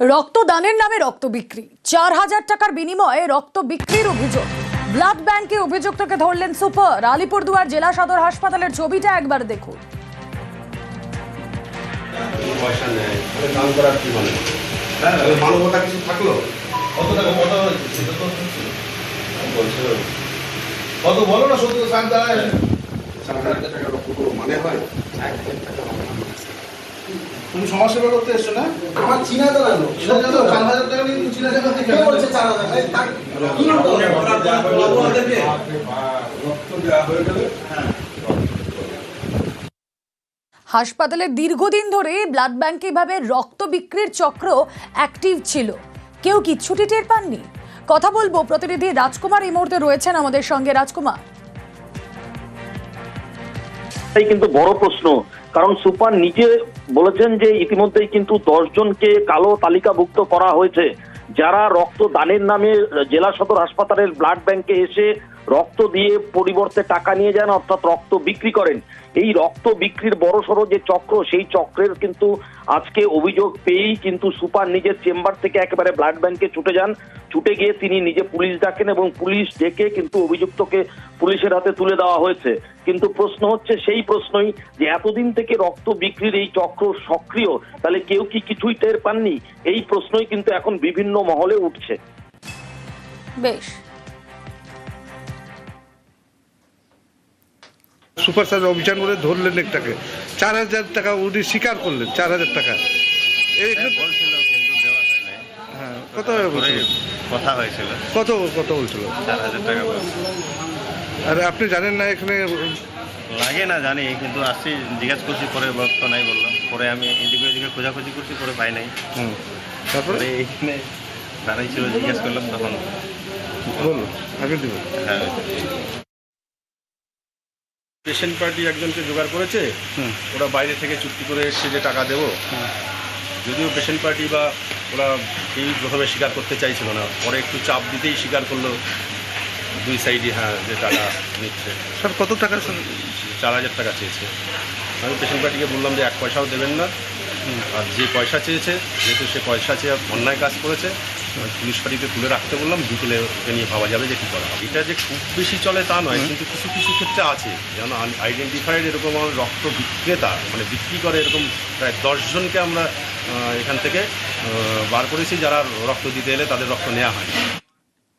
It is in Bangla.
রক্তদানের নামে রক্ত বিক্রি। চার হাজার টাকার বিনিময়ে রক্ত বিক্রির অভিযোগ। ব্লাড ব্যাংকে অভিযুক্তকে ধরলেন সুপার। আলিপুরদুয়ার জেলা সদর হাসপাতালের ছবিটা একবার দেখুন। মানে? হ্যাঁ মানবতা কিছু থাকল? কত টাকা কথা। বলছে কত বলো না সত্য মানে হয়। তুমি সমাজসেবা করতে এসছো না? আমার চীনা জানো চার হাজার টাকা নিয়ে তুমি চীনা টাকা থেকে কে বলছে চার হাজার? কি হয়ে। গেলে হাসপাতালে দীর্ঘদিন ধরে ব্লাড ব্যাংকে এভাবে রক্ত বিক্রির চক্র অ্যাক্টিভ ছিল। কেউ কিচ্ছুটি টের পাননি? কথা বলব প্রতিনিধি রাজকুমার এই মুহূর্তে রয়েছেন আমাদের সঙ্গে। রাজকুমার। কিন্তু বড় প্রশ্ন কারণ সুপার নিজে বলেছেন যে ইতিমধ্যেই কিন্তু দশজনকে কালো তালিকাভুক্ত করা হয়েছে। যারা রক্ত দানের নামে জেলা সদর হাসপাতালের ব্লাড ব্যাংকে এসে রক্ত দিয়ে পরিবর্তে টাকা নিয়ে যান, অর্থাৎ রক্ত বিক্রি করেন। এই রক্ত বিক্রির বড় সড়ো যে চক্র, সেই চক্রের কিন্তু আজকে অভিযোগ পেয়েই কিন্তু সুপার নিজের চেম্বার থেকে একেবারে ব্লাড ব্যাংকে ছুটে যান। ছুটে গিয়ে তিনি নিজে পুলিশ ডাকেন এবং পুলিশ ডেকে কিন্তু অভিযুক্তকে পুলিশের হাতে তুলে দেওয়া হয়েছে। কিন্তু প্রশ্ন হচ্ছে সেই প্রশ্নই যে এতদিন থেকে রক্ত বিক্রির এই চক্র সক্রিয়, তাহলে কেউ কি কিছুই টের পাননি? এই প্রশ্নই কিন্তু এখন বিভিন্ন মহলে উঠছে। বেশ। সুপার স্টার অভিযান করে ধরলেন একটাকে। চার হাজার টাকা উনি স্বীকার করলেন চার হাজার টাকা। এই হ্যাঁ, হয় হ্যাঁ কত টাকা কথা হয়েছিল। কত কত বলছিল। চার হাজার টাকা। আর আপনি জানেন না এখানে লাগে না জানি কিন্তু আসছি জিজ্ঞাসা করছি পরে রক্ত নাই বললাম পরে আমি এদিকে ওদিকে খোঁজাখুঁজি করছি পরে পাই নাই। তারপরে? এইখানে দাঁড়াই ছিল জিজ্ঞেস করলাম তখন বলুন আগে দিব হ্যাঁ। পেশেন্ট পার্টি একজনকে জোগাড় করেছে। ওরা বাইরে থেকে চুক্তি করে এসছে যে টাকা দেবো যদিও পেশেন্ট পার্টি বা ওরা প্রথমে স্বীকার করতে চাইছিল না পরে একটু চাপ দিতেই স্বীকার করল দুই সাইডই হ্যাঁ যে টাকা নিচ্ছে। স্যার কত টাকা চার হাজার টাকা চেয়েছে। আমি পেশেন্ট পার্টিকে বললাম যে এক পয়সাও দেবেন না। আর যে পয়সা চেয়েছে যেহেতু সে পয়সা চেয়ে অন্যায় কাজ করেছে পুলিশ পার্টিকে তুলে রাখতে বললাম বিকেলে ওকে নিয়ে ভাবা যাবে যে কী করা হবে। এটা যে খুব বেশি চলে তা নয় কিন্তু কিছু কিছু ক্ষেত্রে আছে। যেন আইডেন্টিফাইড এরকম আমার রক্ত বিক্রেতা মানে বিক্রি করে এরকম প্রায় দশজনকে আমরা এখান থেকে বার করেছি যারা রক্ত দিতে এলে তাদের রক্ত নেওয়া হয়।